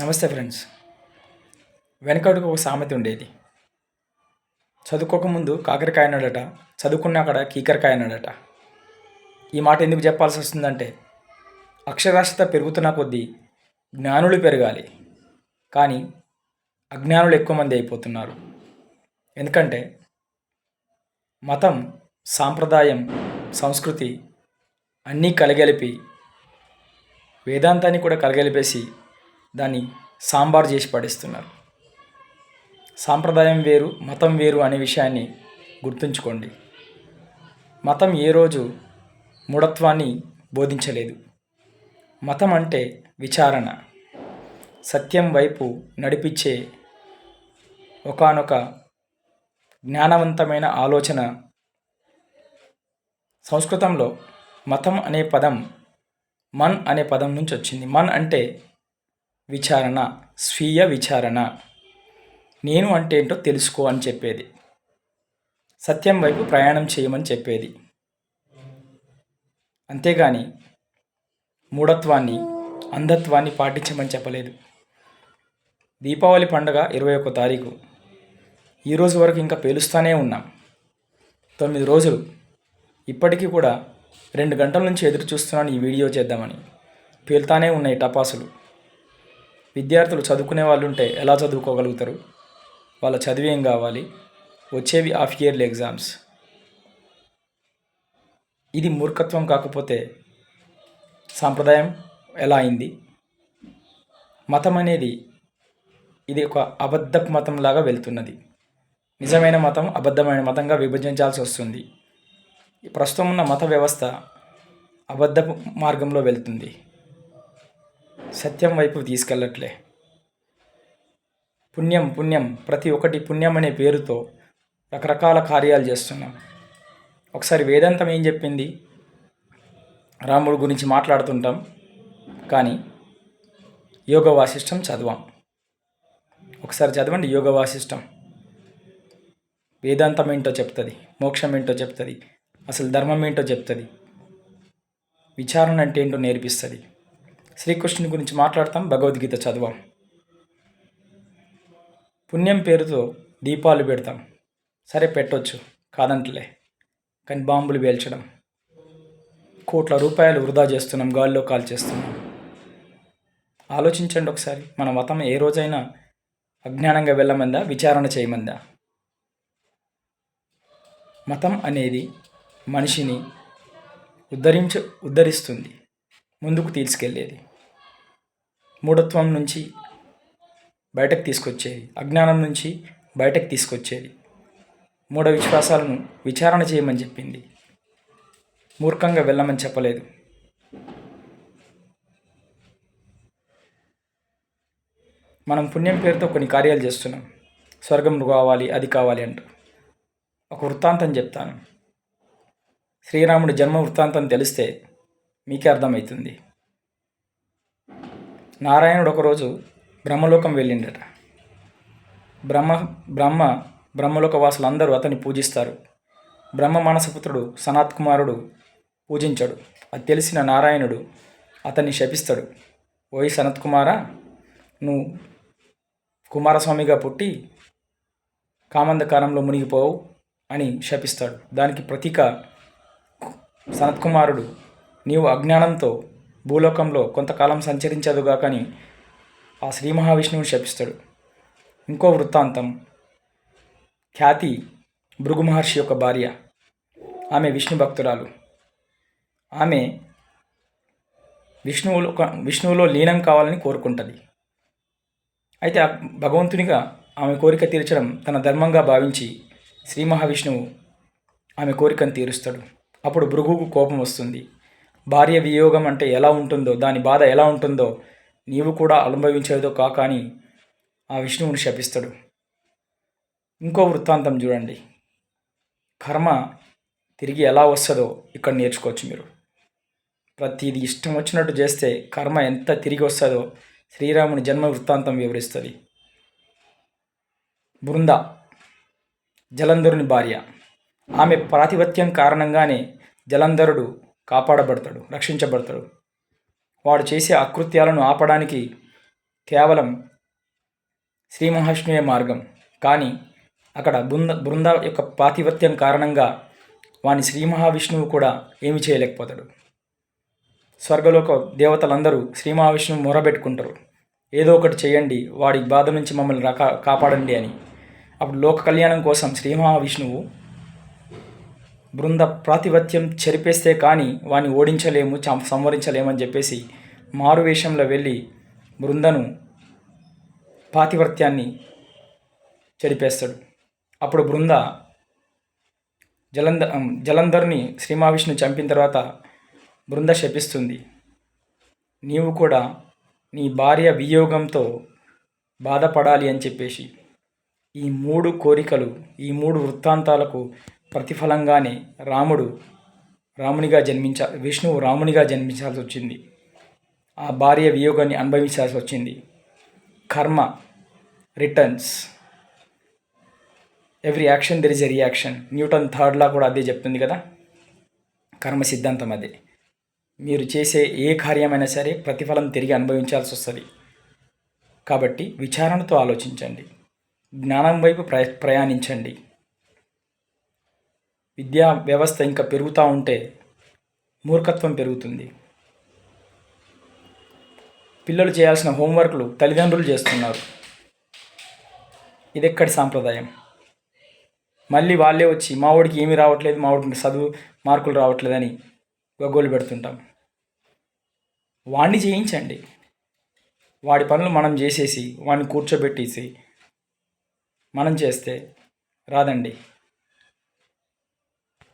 నమస్తే ఫ్రెండ్స్. వెనకడుగు ఒక సామెత ఉండేది. చదువుకోకముందు కాకరకాయ అన్నాడట చదువుకున్నాకడ కీకరకాయ అన్నాడట ఈ మాట ఎందుకు చెప్పాల్సి వస్తుందంటే అక్షరాస్యత పెరుగుతున్న కొద్దీ జ్ఞానులు పెరగాలి. కానీ అజ్ఞానులు ఎక్కువ మంది అయిపోతున్నారు. ఎందుకంటే మతం సాంప్రదాయం సంస్కృతి అన్నీ కలగలిపి వేదాంతాన్ని కూడా కలగలిపేసి దాన్ని సాంబార్ చేసి పడేస్తున్నారు. సాంప్రదాయం వేరు మతం వేరు అనే విషయాన్ని గుర్తుంచుకోండి. మతం ఏ రోజు మూఢత్వాన్ని బోధించలేదు. మతం అంటే విచారణ. సత్యం వైపు నడిపించే ఒకానొక జ్ఞానవంతమైన ఆలోచన. సంస్కృతంలో మతం అనే పదం మన్ అనే పదం నుంచి వచ్చింది. మన్ అంటే విచారణ స్వీయ విచారణ. నేను అంటే ఏంటో తెలుసుకో అని చెప్పేది. సత్యం వైపు ప్రయాణం చేయమని చెప్పేది. అంతేగాని మూఢత్వాన్ని అంధత్వాన్ని పాటించమని చెప్పలేదు. దీపావళి పండుగ ఇరవై ఒక్క తారీఖు. ఈరోజు వరకు ఇంకా పేలుస్తూనే ఉన్నాం. తొమ్మిది రోజులు. ఇప్పటికీ కూడా రెండు గంటల నుంచి ఎదురు చూస్తున్నాను ఈ వీడియో చేద్దామని. పేలుతానే ఉన్నాయి టపాసులు. విద్యార్థులు చదువుకునే వాళ్ళు ఉంటే ఎలా చదువుకోగలుగుతారు? వాళ్ళ చదివి ఏం కావాలి? వచ్చేవి హాఫ్ ఇయర్లీ ఎగ్జామ్స్. ఇది మూర్ఖత్వం కాకపోతే సాంప్రదాయం ఎలా అయింది? మతం అనేది ఇది ఒక అబద్ధపు మతంలాగా వెళ్తున్నది. నిజమైన మతం అబద్ధమైన మతంగా విభజించాల్సి వస్తుంది. ప్రస్తుతం ఉన్న మత వ్యవస్థ అబద్ధపు మార్గంలో వెళ్తుంది. సత్యం వైపు తీసుకెళ్ళట్లే. పుణ్యం పుణ్యం ప్రతి ఒక్కటి పుణ్యం అనే పేరుతో రకరకాల కార్యాలు చేస్తున్నాం. ఒకసారి వేదాంతం ఏం చెప్పింది? రాముడు గురించి మాట్లాడుతుంటాం కానీ యోగ వాసిష్టం చదవాం. ఒకసారి చదవండి యోగ వాసిష్టం. వేదాంతం ఏంటో చెప్తుంది మోక్షం ఏంటో చెప్తుంది అసలు ధర్మం ఏంటో చెప్తుంది విచారణ అంటే ఏంటో నేర్పిస్తుంది. శ్రీకృష్ణుని గురించి మాట్లాడతాం భగవద్గీత చదవం. పుణ్యం పేరుతో దీపాలు పెడతాం. సరే పెట్టొచ్చు కాదంటలే. కానీ బాంబులు పేల్చడం. కోట్ల రూపాయలు వృధా చేస్తున్నాం గాల్లో కాల్ చేస్తున్నాం. ఆలోచించండి ఒకసారి మన మతం ఏ రోజైనా అజ్ఞానంగా వెళ్ళమందా విచారణ చేయమందా? మతం అనేది మనిషిని ఉద్ధరించ ఉద్ధరిస్తుంది ముందుకు తీసుకెళ్ళేది మూఢత్వం నుంచి బయటకు తీసుకొచ్చేది అజ్ఞానం నుంచి బయటకు తీసుకొచ్చేది. మూఢ విశ్వాసాలను విచారణ చేయమని చెప్పింది. మూర్ఖంగా వెళ్ళమని చెప్పలేదు. మనం పుణ్యం పేరుతో కొన్ని కార్యాలు చేస్తున్నాం. స్వర్గం కావాలి అది కావాలి అంటూ. ఒక వృత్తాంతం చెప్తాను. శ్రీరాముడి జన్మ వృత్తాంతం తెలిస్తే మీకే అర్థమవుతుంది. నారాయణుడు ఒకరోజు బ్రహ్మలోకం వెళ్ళిండట. బ్రహ్మ బ్రహ్మ బ్రహ్మలోక వాసులందరూ అతన్ని పూజిస్తారు. బ్రహ్మ మానసపుత్రుడు సనాత్ కుమారుడు పూజించాడు. అది తెలిసిన నారాయణుడు అతన్ని శపిస్తాడు. ఓయ్ సనత్ కుమార నువ్వు కుమారస్వామిగా పుట్టి కామందకారంలో మునిగిపోవు అని శపిస్తాడు. దానికి ప్రతీక సనత్కుమారుడు నీవు అజ్ఞానంతో భూలోకంలో కొంతకాలం సంచరించదుగాకని ఆ శ్రీ మహావిష్ణువుని శపిస్తాడు. ఇంకో వృత్తాంతం. ఖ్యాతి భృగు మహర్షి యొక్క భార్య. ఆమె విష్ణు భక్తురాలు. ఆమె విష్ణువులో విష్ణువులో లీనం కావాలని కోరుకుంటుంది. అయితే భగవంతునిగా ఆమె కోరిక తీర్చడం తన ధర్మంగా భావించి శ్రీ మహావిష్ణువు ఆమె కోరికను తీరుస్తాడు. అప్పుడు భృగుకు కోపం వస్తుంది. భార్య వియోగం అంటే ఎలా ఉంటుందో దాని బాధ ఎలా ఉంటుందో నీవు కూడా అనుభవించేదో కాక అని ఆ విష్ణువుని శపిస్తాడు. ఇంకో వృత్తాంతం చూడండి. కర్మ తిరిగి ఎలా వస్తుందో ఇక్కడ నేర్చుకోవచ్చు మీరు. ప్రతిది ఇష్టం వచ్చినట్టు చేస్తే కర్మ ఎంత తిరిగి వస్తుందో శ్రీరాముని జన్మ వృత్తాంతం వివరిస్తుంది. బృంద జలంధరుని భార్య. ఆమె ప్రాతిపత్యం కారణంగానే జలంధరుడు కాపాడబడతాడు రక్షించబడతాడు. వాడు చేసే అకృత్యాలను ఆపడానికి కేవలం శ్రీ మహావిష్ణువే మార్గం. కానీ అక్కడ బృంద బృంద యొక్క పాతివత్యం కారణంగా వాని శ్రీ మహావిష్ణువు కూడా ఏమి చేయలేకపోతాడు. స్వర్గలోక దేవతలందరూ శ్రీ మహావిష్ణువు మొరబెట్టుకుంటారు. ఏదో ఒకటి చేయండి వాడి బాధ నుంచి మమ్మల్ని రకా కాపాడండి అని. అప్పుడు లోక కళ్యాణం కోసం శ్రీ మహావిష్ణువు బృంద ప్రాతిపత్యం చెరిపేస్తే కానీ వాని ఓడించలేము చం- సంవరించలేమని చెప్పేసి మారువేషంలో వెళ్ళి బృందను పాతివర్త్యాన్ని చెరిపేస్తాడు. అప్పుడు బృంద జలంధ జలంధర్ని శ్రీమహావిష్ణు చంపిన తర్వాత బృంద శపిస్తుంది. నీవు కూడా నీ భార్య వియోగంతో బాధపడాలి అని చెప్పేసి ఈ మూడు కోరికలు ఈ మూడు వృత్తాంతాలకు ప్రతిఫలంగానే రాముడు రామునిగా జన్మించ విష్ణువు రామునిగా జన్మించాల్సి వచ్చింది. ఆ భార్య వియోగాన్ని అనుభవించాల్సి వచ్చింది. Karma returns. Every action there is a reaction. Newton third law కూడా అదే చెప్తుంది కదా? కర్మ సిద్ధాంతం అదే. మీరు చేసే ఏ కార్యమైనా సరే ప్రతిఫలం తిరిగి అనుభవించాల్సి వస్తుంది. కాబట్టి విచారణతో ఆలోచించండి. జ్ఞానం వైపు ప్రయ ప్రయాణించండి. విద్యా వ్యవస్థ ఇంకా పెరుగుతూ ఉంటే మూర్ఖత్వం పెరుగుతుంది. పిల్లలు చేయాల్సిన హోంవర్క్లు తల్లిదండ్రులు చేస్తున్నారు. ఇది ఎక్కడి సాంప్రదాయం? మళ్ళీ వాళ్ళే వచ్చి మా వాడికి ఏమీ రావట్లేదు మా వాడికి చదువు మార్కులు రావట్లేదని గగ్గోలు పెడుతుంటాం. వాడిని చేయించండి. వాడి పనులు మనం చేసేసి వాడిని కూర్చోబెట్టేసి మనం చేస్తే రాదండి.